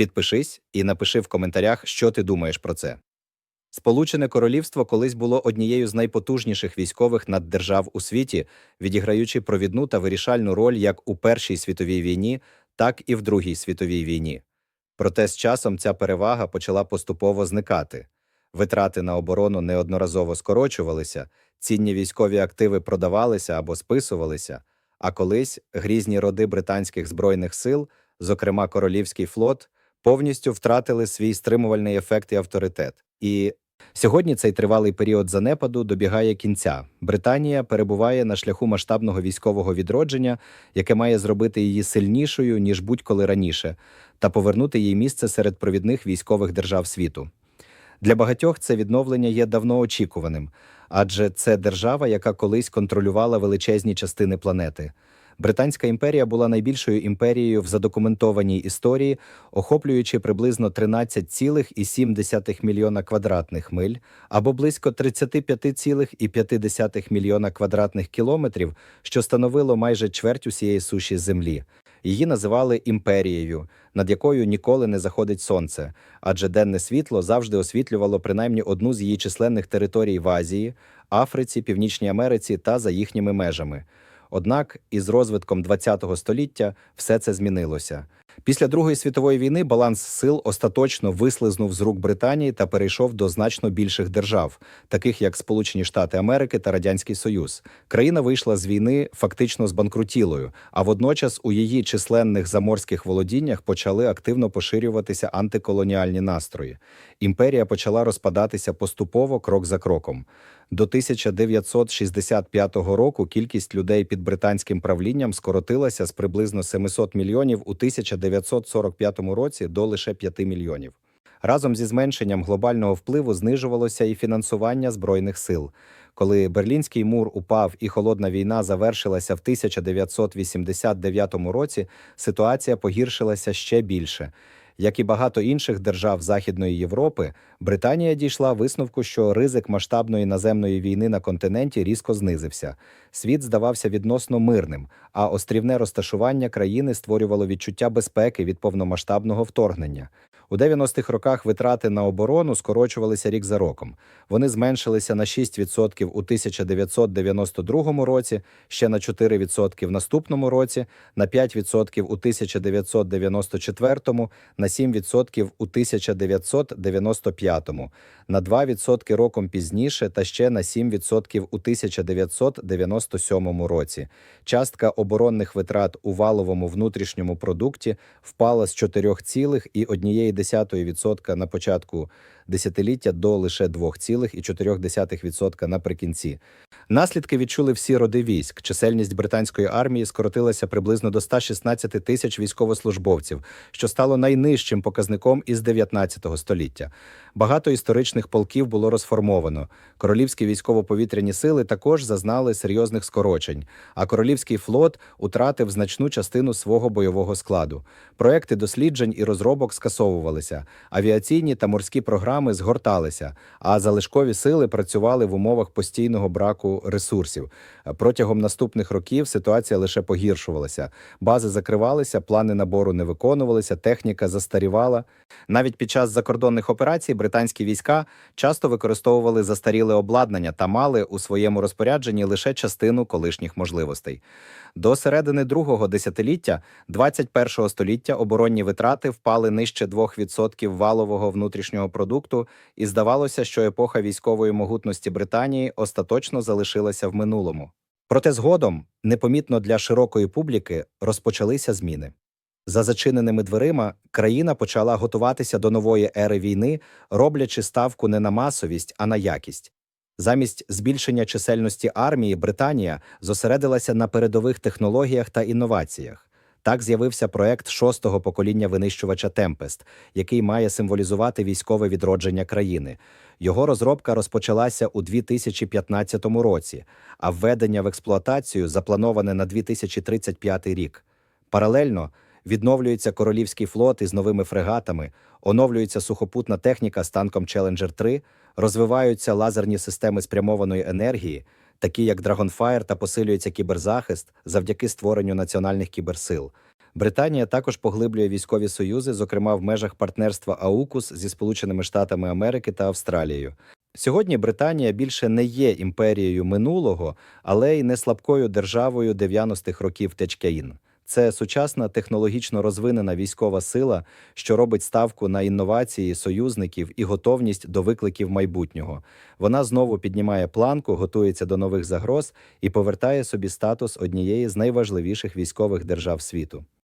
Підпишись і напиши в коментарях, що ти думаєш про це. Сполучене Королівство колись було однією з найпотужніших військових наддержав у світі, відіграючи провідну та вирішальну роль як у Першій світовій війні, так і в Другій світовій війні. Проте з часом ця перевага почала поступово зникати. Витрати на оборону неодноразово скорочувалися, цінні військові активи продавалися або списувалися, а колись грізні роди британських збройних сил, зокрема Королівський флот, повністю втратили свій стримувальний ефект і авторитет. І сьогодні цей тривалий період занепаду добігає кінця. Британія перебуває на шляху масштабного військового відродження, яке має зробити її сильнішою ніж будь-коли раніше, та повернути їй місце серед провідних військових держав світу. Для багатьох це відновлення є давно очікуваним, адже це держава, яка колись контролювала величезні частини планети. Британська імперія була найбільшою імперією в задокументованій історії, охоплюючи приблизно 13,7 мільйона квадратних миль або близько 35,5 мільйона квадратних кілометрів, що становило майже чверть усієї суші землі. Її називали імперією, над якою ніколи не заходить сонце, адже денне світло завжди освітлювало принаймні одну з її численних територій в Азії, Африці, Північній Америці та за їхніми межами. Однак із розвитком ХХ століття все це змінилося. Після Другої світової війни баланс сил остаточно вислизнув з рук Британії та перейшов до значно більших держав, таких як Сполучені Штати Америки та Радянський Союз. Країна вийшла з війни фактично збанкрутілою, а водночас у її численних заморських володіннях почали активно поширюватися антиколоніальні настрої. Імперія почала розпадатися поступово крок за кроком. До 1965 року кількість людей під британським правлінням скоротилася з приблизно 700 мільйонів у 1945 році до лише 5 мільйонів. Разом зі зменшенням глобального впливу знижувалося і фінансування збройних сил. Коли Берлінський мур упав і холодна війна завершилася в 1989 році, ситуація погіршилася ще більше. Як і багато інших держав Західної Європи, Британія дійшла висновку, що ризик масштабної наземної війни на континенті різко знизився. Світ здавався відносно мирним, а острівне розташування країни створювало відчуття безпеки від повномасштабного вторгнення. У 90-х роках витрати на оборону скорочувалися рік за роком. Вони зменшилися на 6% у 1992 році, ще на 4% в наступному році, на 5% у 1994, на 7% у 1995, на 2% роком пізніше та ще на 7% у 1997 році. Частка оборонних витрат у валовому внутрішньому продукті впала з 4,1% на початку десятиліття до лише 2,4% наприкінці. Наслідки відчули всі роди військ. Чисельність британської армії скоротилася приблизно до 116 тисяч військовослужбовців, що стало найнижчим показником із 19 століття. Багато історичних полків було розформовано. Королівські військово-повітряні сили також зазнали серйозних скорочень, а королівський флот утратив значну частину свого бойового складу. Проекти досліджень і розробок скасовувалися, авіаційні та морські програми згорталися, а залишкові сили працювали в умовах постійного браку ресурсів. Протягом наступних років ситуація лише погіршувалася. Бази закривалися, плани набору не виконувалися, техніка застарівала. Навіть під час закордонних операцій британські війська часто використовували застаріле обладнання та мали у своєму розпорядженні лише частину колишніх можливостей. До середини другого десятиліття 21-го століття оборонні витрати впали нижче 2% валового внутрішнього продукту, і здавалося, що епоха військової могутності Британії остаточно залишилася в минулому. Проте згодом, непомітно для широкої публіки, розпочалися зміни. За зачиненими дверима країна почала готуватися до нової ери війни, роблячи ставку не на масовість, а на якість. Замість збільшення чисельності армії Британія зосередилася на передових технологіях та інноваціях. Так з'явився проект шостого покоління винищувача Темпест, який має символізувати військове відродження країни. Його розробка розпочалася у 2015 році, а введення в експлуатацію заплановане на 2035 рік. Паралельно відновлюється королівський флот із новими фрегатами, оновлюється сухопутна техніка з танком Challenger 3, розвиваються лазерні системи спрямованої енергії, такі як Dragonfire, та посилюється кіберзахист завдяки створенню національних кіберсил. Британія також поглиблює військові союзи, зокрема в межах партнерства АУКУС зі Сполученими Штатами Америки та Австралією. Сьогодні Британія більше не є імперією минулого, але й не слабкою державою 90-х років Течкеїн. Це сучасна технологічно розвинена військова сила, що робить ставку на інновації союзників і готовність до викликів майбутнього. Вона знову піднімає планку, готується до нових загроз і повертає собі статус однієї з найважливіших військових держав світу.